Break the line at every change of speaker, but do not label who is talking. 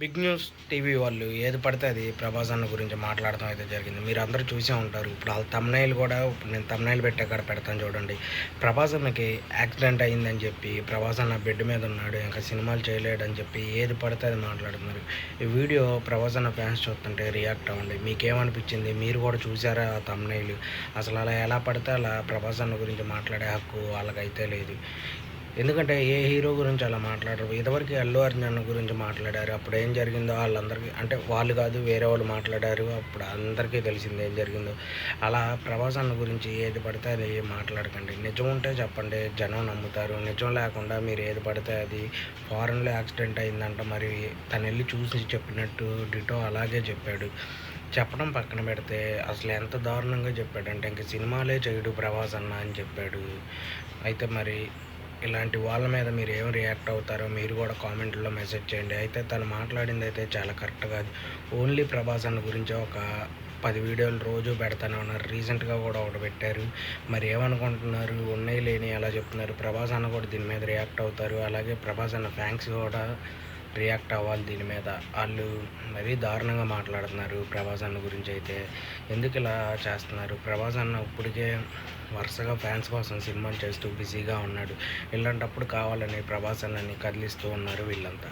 Big news TV వాళ్ళు ఏది పడితే అది ప్రభాస్ అన్న గురించి మాట్లాడటం అయితే జరిగింది. మీరు అందరూ చూసే ఉంటారు. ఇప్పుడు వాళ్ళ తమ్నైల్ కూడా ఇప్పుడు నేను తమ్నైల్ పెట్టే కాడ పెడతాను చూడండి. ప్రభాస్ అన్నకి యాక్సిడెంట్ అయిందని చెప్పి ప్రభాస్ అన్న బెడ్ మీద ఉన్నాడు ఇంకా సినిమాలు చేయలేడని చెప్పి ఏది పడితే అది మాట్లాడుతున్నారు. ఈ వీడియో ప్రభాస్ అన్న ఫ్యాన్స్ చూస్తుంటే రియాక్ట్ అవ్వండి. మీకేమనిపించింది? మీరు కూడా చూసారా ఆ తమ్నైల్ అసలు అలా ఎలా పడితే అలా ప్రభాస్ అన్న గురించి మాట్లాడే హక్కు వాళ్ళకైతే లేదు. ఎందుకంటే ఏ హీరో గురించి అలా మాట్లాడరు. ఇదివరకు అల్లు అర్జున్ గురించి మాట్లాడారు. అప్పుడు ఏం జరిగిందో వాళ్ళందరికీ అంటే వాళ్ళు కాదు వేరే వాళ్ళు మాట్లాడారు. అప్పుడు అందరికీ తెలిసింది ఏం జరిగిందో. అలా ప్రభాస్ అన్న గురించి ఏది పడితే అది మాట్లాడకండి. నిజం ఉంటే చెప్పండి. జనం నమ్ముతారు. నిజం లేకుండా మీరు ఏది పడితే అది ఫారెన్లో యాక్సిడెంట్ అయిందంట. మరి తను వెళ్ళి చూసి చెప్పినట్టు డిటో అలాగే చెప్పాడు. చెప్పడం పక్కన పెడితే అసలు ఎంత దారుణంగా చెప్పాడంటే ఇంక సినిమాలే చేయడు ప్రభాస్ అన్న అని చెప్పాడు. అయితే మరి ఇలాంటి వాళ్ళ మీద మీరు ఏం రియాక్ట్ అవుతారో మీరు కూడా కామెంట్లో మెసేజ్ చేయండి. అయితే తను మాట్లాడింది అయితే చాలా కరెక్ట్ కాదు ఓన్లీ ప్రభాస్ అన్న గురించి ఒక పది వీడియోలు రోజు పెడతానే ఉన్నారు రీసెంట్గా కూడా ఒకటి పెట్టారు. మరి ఏమనుకుంటున్నారు? ఉన్నాయి లేని అలా చెప్తున్నారు. ప్రభాస్ అన్న కూడా దీని మీద రియాక్ట్ అవుతారు. అలాగే ప్రభాస్ అన్న ఫ్యాన్స్ కూడా రియాక్ట్ అవ్వాలి దీని మీద. వాళ్ళు మరీ దారుణంగా మాట్లాడుతున్నారు ప్రభాస్ అన్న గురించి అయితే. ఎందుకు ఇలా చేస్తున్నారు? ప్రభాస్ అన్న ఇప్పటికే వరుసగా ఫ్యాన్స్ కోసం సినిమాలు చేస్తూ బిజీగా ఉన్నాడు. ఇలాంటప్పుడు కావాలని ప్రభాస్ అన్నని కదిలిస్తూ ఉన్నారు వీళ్ళంతా.